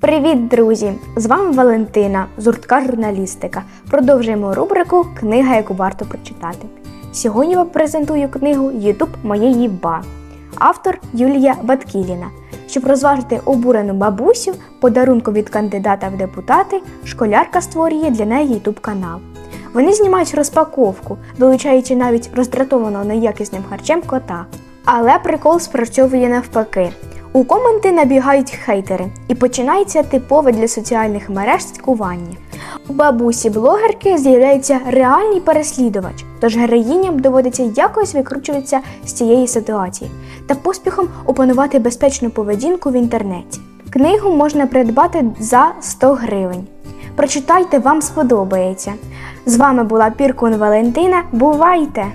Привіт, друзі! З вами Валентина з гуртка журналістика. Продовжуємо рубрику Книга, яку варто прочитати. Сьогодні вам презентую книгу Ютуб моєї ба. Автор Юлія Баткіліна. Щоб розважити обурену бабусю, подарунку від кандидата в депутати, школярка створює для неї Ютуб канал. Вони знімають розпаковку, вилучаючи навіть роздратованого неякісним харчем кота. Але прикол спрацьовує навпаки. У коменти набігають хейтери, і починається типове для соціальних мереж цькування. У бабусі блогерки з'являється реальний переслідувач, тож героїням доводиться якось викручуватися з цієї ситуації та поспіхом опанувати безпечну поведінку в інтернеті. Книгу можна придбати за 100 гривень. Прочитайте, вам сподобається. З вами була Піркун Валентина. Бувайте!